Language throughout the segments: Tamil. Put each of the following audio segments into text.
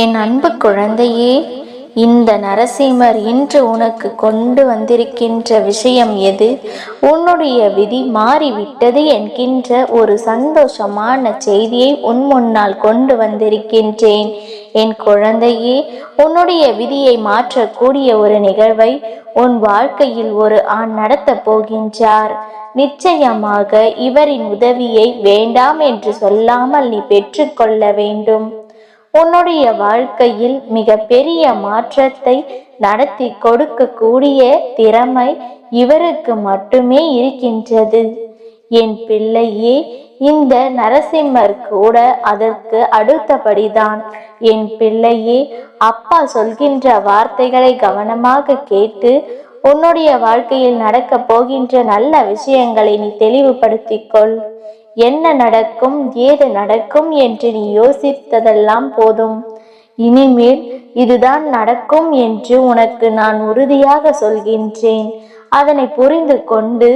என் அன்பு குழந்தையே இந்த நரசிம்மர் இன்று உனக்கு கொண்டு வந்திருக்கின்ற விஷயம் எது? உன்னுடைய விதி மாறிவிட்டது என்கின்ற ஒரு சந்தோஷமான செய்தியை உன் முன்னால் கொண்டு வந்திருக்கின்றேன். என் குழந்தையே உன்னுடைய விதியை மாற்றக்கூடிய ஒரு நிகழ்வை உன் வாழ்க்கையில் ஒரு ஆண் நடத்தப் போகின்றார். நிச்சயமாக இவரின் உதவியை வேண்டாம் என்று சொல்லாமல் நீ பெற்றுக்கொள்ள வேண்டும். உன்னுடைய வாழ்க்கையில் மிக பெரிய மாற்றத்தை நடத்தி கொடுக்கக்கூடிய திறமை இவருக்கு மட்டுமே இருக்கின்றது. என் பிள்ளையே இந்த நரசிம்மர் கூட அதற்கு அடுத்தபடிதான். என் பிள்ளையே அப்பா சொல்கின்ற வார்த்தைகளை கவனமாக கேட்டு உன்னுடைய வாழ்க்கையில் நடக்கப் போகின்ற நல்ல விஷயங்களை நீ தெளிவுபடுத்திக் கொள். என்ன நடக்கும் ஏது நடக்கும் என்று நீ யோசித்ததெல்லாம் போதும். இனிமேல் இதுதான் நடக்கும் என்று உனக்கு நான் உறுதியாக சொல்கின்றேன். அதனை புரிந்து கொண்டு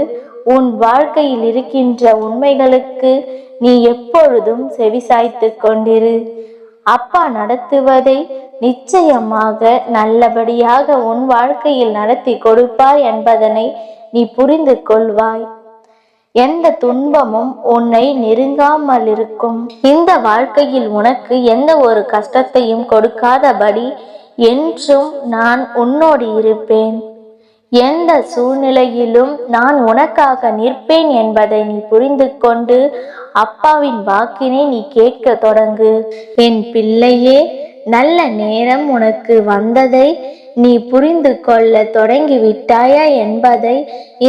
உன் வாழ்க்கையில் இருக்கின்ற உண்மைகளுக்கு நீ எப்பொழுதும் செவிசாய்த்து கொண்டிரு. அப்பா நடத்துவதை நிச்சயமாக நல்லபடியாக உன் வாழ்க்கையில் நடத்தி கொடுப்பார் என்பதனை நீ புரிந்து கொள்வாய். எந்த துன்பமும் உன்னை நெருங்காமல் இருக்கும் இந்த வாழ்க்கையில் உனக்கு எந்த ஒரு கஷ்டத்தையும் கொடுக்காதபடி என்றும் நான் உன்னோடு இருப்பேன். எந்த சூழ்நிலையிலும் நான் உனக்காக நிற்பேன் என்பதை நீ புரிந்து கொண்டு அப்பாவின் வாக்கினை நீ கேட்க தொடங்கு. என் பிள்ளையே நல்ல நேரம் உனக்கு வந்ததை நீ புரிந்து கொள்ள தொடங்கி விட்டாயா என்பதை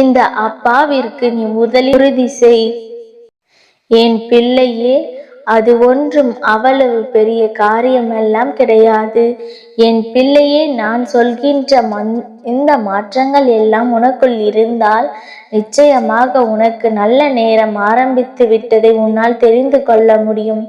இந்த அப்பாவிற்கு நீ முதலில் உறுதி செய். என் பிள்ளையே அது ஒன்றும் அவ்வளவு பெரிய காரியமெல்லாம் கிடையாது. என் பிள்ளையே நான் சொல்கின்ற மந் இந்த மாற்றங்கள் எல்லாம் உனக்குள் இருந்தால் நிச்சயமாக உனக்கு நல்ல நேரம் ஆரம்பித்து விட்டதை உன்னால் தெரிந்து கொள்ள முடியும்.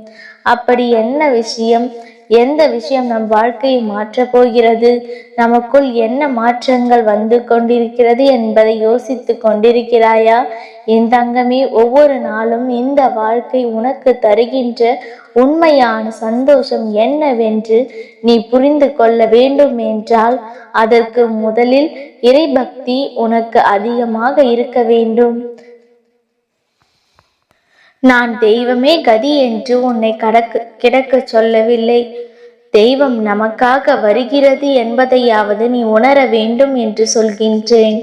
அப்படி என்ன விஷயம்? எந்த விஷயம் நம் வாழ்க்கையை மாற்றப் போகிறது? நமக்குள் என்ன மாற்றங்கள் வந்து கொண்டிருக்கிறது என்பதை யோசித்து கொண்டிருக்கிறாயா? என் தங்கமே ஒவ்வொரு நாளும் இந்த வாழ்க்கை உனக்கு தருகின்ற உண்மையான சந்தோஷம் என்னவென்று நீ புரிந்து கொள்ள வேண்டும் என்றால் அதற்கு முதலில் இறைபக்தி உனக்கு அதிகமாக இருக்க வேண்டும். நான் தெய்வமே கதி என்று உன்னை கடக்க கிடக்க சொல்லவில்லை. தெய்வம் நமக்காக வருகிறது என்பதையாவது நீ உணர வேண்டும் என்று சொல்கின்றேன்.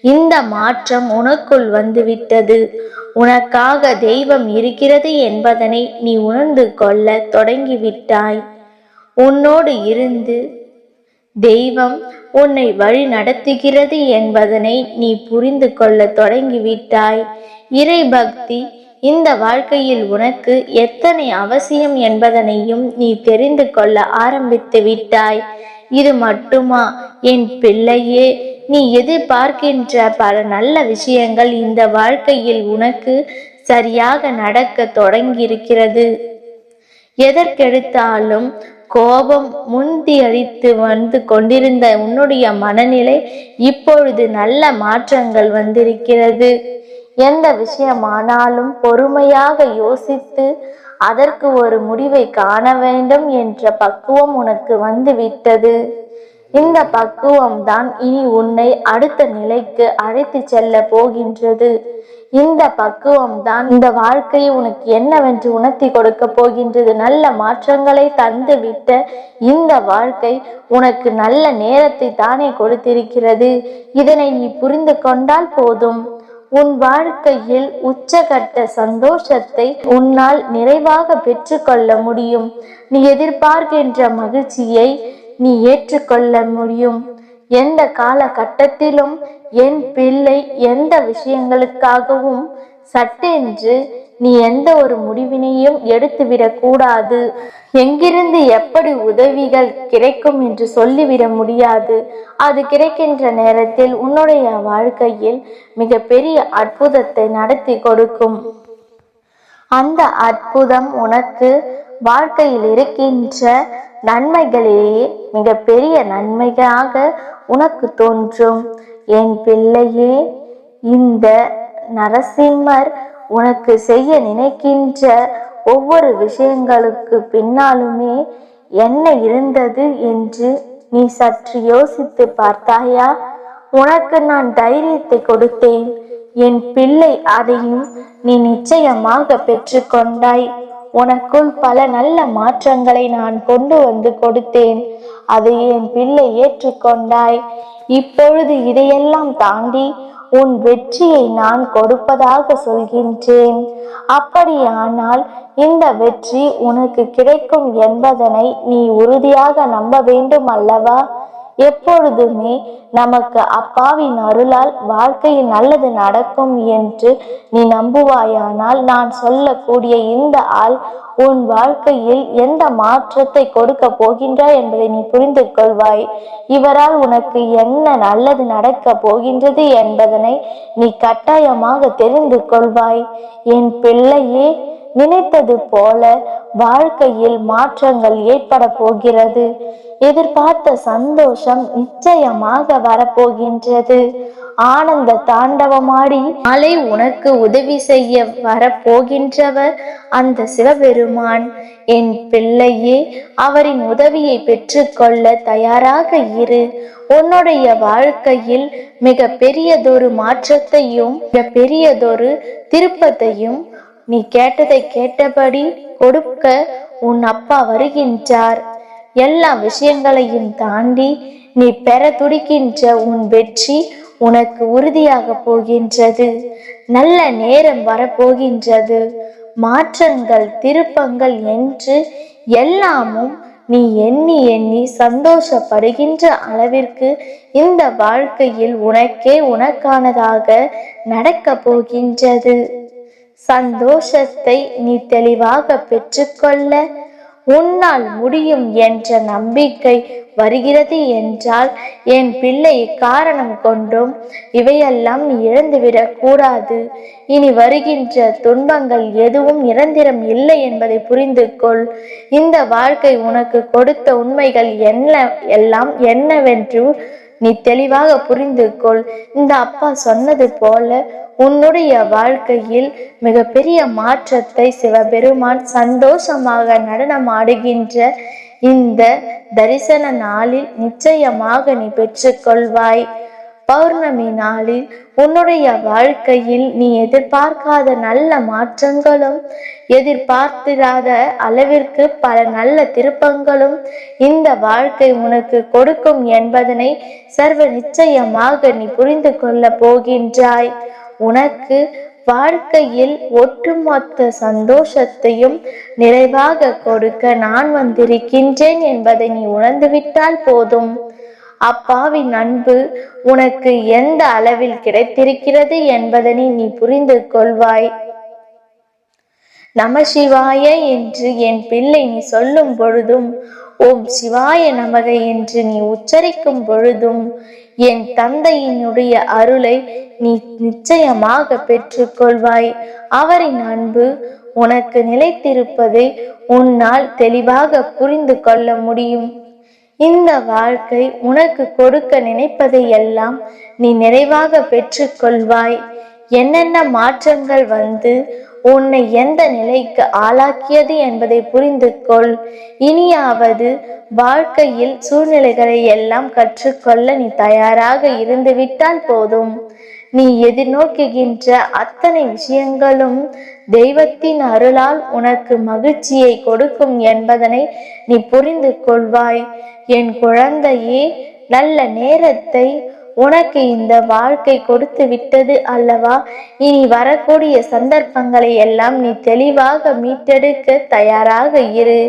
இந்த மாற்றம் உனக்குள் வந்துவிட்டது. உனக்காக தெய்வம் இருக்கிறது என்பதனை நீ உணர்ந்து கொள்ள தொடங்கிவிட்டாய். உன்னோடு இருந்து தெய்வம் உன்னை வழி நடத்துகிறது என்பதனை நீ புரிந்து கொள்ள தொடங்கிவிட்டாய். இறை பக்தி இந்த வாழ்க்கையில் உனக்கு எத்தனை அவசியம் என்பதனையும் நீ தெரிந்து கொள்ள ஆரம்பித்து விட்டாய். இது மட்டுமா? என் பிள்ளையே நீ எதிர்பார்க்கின்ற பல நல்ல விஷயங்கள் இந்த வாழ்க்கையில் உனக்கு சரியாக நடக்க தொடங்கியிருக்கிறது. எதற்கெடுத்தாலும் கோபம் முந்தி அடித்து வந்து கொண்டிருந்த உன்னுடைய மனநிலை இப்பொழுது நல்ல மாற்றங்கள் வந்திருக்கிறது. எந்த விஷயமானாலும் பொறுமையாக யோசித்து அதற்கு ஒரு முடிவை காண வேண்டும் என்ற பக்குவம் உனக்கு வந்துவிட்டது. இந்த பக்குவம் தான் இனி உன்னை அடுத்த நிலைக்கு அழைத்து செல்ல போகின்றது. இந்த பக்குவம் தான் இந்த வாழ்க்கை உனக்கு என்னவென்று உணர்த்தி கொடுக்க போகின்றது. நல்ல மாற்றங்களை தந்து விட்ட இந்த வாழ்க்கை உனக்கு நல்ல நேரத்தை தானே கொடுத்திருக்கிறது. இதனை நீ புரிந்து கொண்டால் போதும். உன் வாழ்க்கையில் உச்சகட்ட சந்தோஷத்தை உன்னால் நிறைவாக பெற்றுக்கொள்ள முடியும். நீ எதிர்பார்க்கின்ற மகிழ்ச்சியை நீ ஏற்றுக்கொள்ள முடியும். எந்த காலகட்டத்திலும் என் பிள்ளை எந்த விஷயங்களுக்காகவும் சட்டென்று நீ எந்த ஒரு முடிவினையும் எடுத்துவிடக் கூடாது. எங்கிருந்து எப்படி உதவிகள் கிடைக்கும் என்று சொல்லிவிட முடியாது. அது கிடைக்கின்ற நேரத்தில் உன்னுடைய வாழ்க்கையில் மிகப்பெரிய அற்புதத்தை நடத்தி கொடுக்கும். அந்த அற்புதம் உனக்கு வாழ்க்கையில் இருக்கின்ற நன்மைகளிலேயே மிகப்பெரிய நன்மையாக உனக்கு தோன்றும். என் பிள்ளையே இந்த நரசிம்மர் உனக்கு செய்ய நினைக்கின்ற ஒவ்வொரு விஷயங்களுக்கு பின்னாலுமே என்ன இருந்தது என்று நீ சற்று யோசித்து பார்த்தாயா? உனக்கு நான் தைரியத்தை கொடுத்தேன். என் பிள்ளை அதையும் நீ நிச்சயமாக பெற்றுக்கொண்டாய் உனக்குள் பல நல்ல மாற்றங்களை நான் கொண்டு வந்து கொடுத்தேன். அதை என் பிள்ளை ஏற்றுக்கொண்டாய் இப்பொழுது இதையெல்லாம் தாண்டி உன் வெற்றியை நான் கொடுப்பதாக சொல்கின்றேன். அப்படியானால் இந்த வெற்றி உனக்கு கிடைக்கும் என்பதனை நீ உறுதியாக நம்ப வேண்டும் அல்லவா? எப்பொழுதுமே நமக்கு அப்பாவின் அருளால் வாழ்க்கையில் நல்லது நடக்கும் என்று நீ நம்புவாயானால் நான் சொல்லக்கூடிய இந்த ஆள் உன் வாழ்க்கையில் எந்த மாற்றத்தை கொடுக்க போகின்றாய் என்பதை நீ புரிந்து கொள்வாய் இவரால் உனக்கு என்ன நல்லது நடக்க போகின்றது என்பதனை நீ கட்டாயமாக தெரிந்து கொள்வாய் என் பிள்ளையே நினைத்தது போல வாழ்க்கையில் மாற்றங்கள் ஏற்பட போகிறது. எதிர்பார்த்த சந்தோஷம் நிச்சயமாக வரப்போகின்றது. ஆனந்த தாண்டவமாடி நாளை உனக்கு உதவி செய்ய வரப்போகின்றவர். அந்த சிவபெருமான் என் பிள்ளையே அவரின் உதவியை பெற்றுக்கொள்ள தயாராக இரு. உன்னுடைய வாழ்க்கையில் மிக பெரியதொரு மாற்றத்தையும் மிக பெரியதொரு திருப்பத்தையும் நீ கேட்டதை கேட்டபடி கொடுக்க உன் அப்பா வருகின்றார். எல்லா விஷயங்களையும் தாண்டி நீ பெற துடிக்கின்ற உன் வெற்றி உனக்கு உறுதியாக போகின்றது. நல்ல நேரம் வரப்போகின்றது. மாற்றங்கள் திருப்பங்கள் என்று எல்லாமும் நீ எண்ணி எண்ணி சந்தோஷப்படுகின்ற அளவிற்கு இந்த வாழ்க்கையில் உனக்கே உனக்கானதாக நடக்கப் போகின்றது. சந்தோஷத்தை நீ தெளிவாக பெற்றுக்கொள்ள உன்னால் முடியும் என்ற நம்பிக்கை வருகிறது என்றால் என் பிள்ளை காரணம் கொண்டும். இவையெல்லாம் நீ இழந்துவிடக் கூடாது. இனி வருகின்ற துன்பங்கள் எதுவும் நிரந்தரம் இல்லை என்பதை புரிந்து கொள் இந்த வாழ்க்கை உனக்கு கொடுத்த உண்மைகள் என்ன? எல்லாம் என்னவென்று நீ தெளிவாக புரிந்து கொள் இந்த அப்பா சொன்னது போல உன்னுடைய வாழ்க்கையில் மிகப்பெரிய மாற்றத்தை சிவபெருமான் சந்தோஷமாக நடனமாடுகின்ற இந்த தரிசன நாளில் நிச்சயமாக நீ பெற்றுக்கொள்வாய். பௌர்ணமி நாளில் உன்னுடைய வாழ்க்கையில் நீ எதிர்பார்க்காத நல்ல மாற்றங்களும் எதிர்பார்த்திராத அளவிற்கு பல நல்ல திருப்பங்களும் இந்த வாழ்க்கை உனக்கு கொடுக்கும் என்பதனை சர்வ நிச்சயமாக நீ புரிந்து கொள்ள போகின்றாய். உனக்கு வாழ்க்கையில் ஒட்டுமொத்த சந்தோஷத்தையும் நிறைவாக கொடுக்க நான் வந்திருக்கின்றேன் என்பதை நீ உணர்ந்துவிட்டால் போதும். அப்பாவின் அன்பு உனக்கு எந்த அளவில் கிடைத்திருக்கிறது என்பதனை நீ புரிந்து கொள்வாய். நம சிவாய என்று என் பிள்ளை நீ சொல்லும் பொழுதும் ஓம் சிவாய நமக என்று நீ உச்சரிக்கும் பொழுதும் என் தந்தையினுடைய அருளை நீ நிச்சயமாக பெற்றுக்கொள்வாய். அவரின் அன்பு உனக்கு நிலைத்திருப்பதை உன்னால் தெளிவாக புரிந்து கொள்ள முடியும். இந்த வாழ்க்கை உனக்கு கொடுக்க நினைப்பதை எல்லாம் நீ நிறைவாக பெற்றுக்கொள்வாய். என்னென்ன மாற்றங்கள் வந்து உன்னை எந்த நிலைக்கு ஆளாக்கியது என்பதை புரிந்து கொள். இனியாவது வாழ்க்கையில் சூழ்நிலைகளை எல்லாம் கற்றுக்கொள்ள நீ தயாராக இருந்துவிட்டால் போதும். நீ எதிர்நோக்குகின்ற அத்தனை விஷயங்களும் தெய்வத்தின் அருளால் உனக்கு மகிழ்ச்சியை கொடுக்கும் என்பதனை நீ புரிந்து கொள்வாய். என் குழந்தையே நல்ல நேரத்தை உனக்கு இந்த வாழ்க்கை கொடுத்து விட்டது அல்லவா? இனி வரக்கூடிய சந்தர்ப்பங்களை எல்லாம் நீ தெளிவாக மீட்டெடுக்க தயாராக இரு.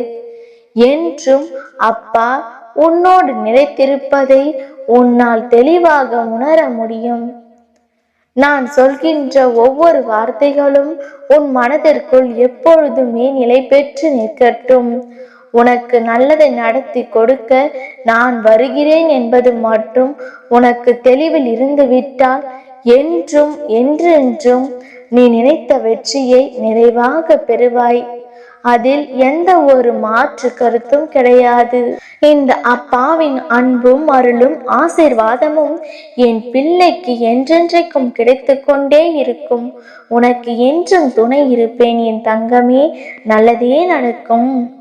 என்றும் அப்பா உன்னோடு நிலைத்திருப்பதை உன்னால் தெளிவாக உணர முடியும். நான் சொல்கின்ற ஒவ்வொரு வார்த்தைகளும் உன் மனதிற்குள் எப்பொழுதுமே நிலை பெற்று நிற்கட்டும். உனக்கு நல்லதை நடத்தி கொடுக்க நான் வருகிறேன் என்பது மட்டும் உனக்கு தெளிவில் இருந்துவிட்டால் என்றும் என்றென்றும் நீ நினைத்த வெற்றியை நிறைவாக பெறுவாய். அதில் எந்த ஒரு மாற்று கருத்தும் கிடையாது. இந்த அப்பாவின் அன்பும் அருளும் ஆசிர்வாதமும் என் பிள்ளைக்கு என்றென்றைக்கும் கிடைத்து கொண்டே இருக்கும். உனக்கு என்றும் துணை இருப்பேன் என் தங்கமே நல்லதே நடக்கும்.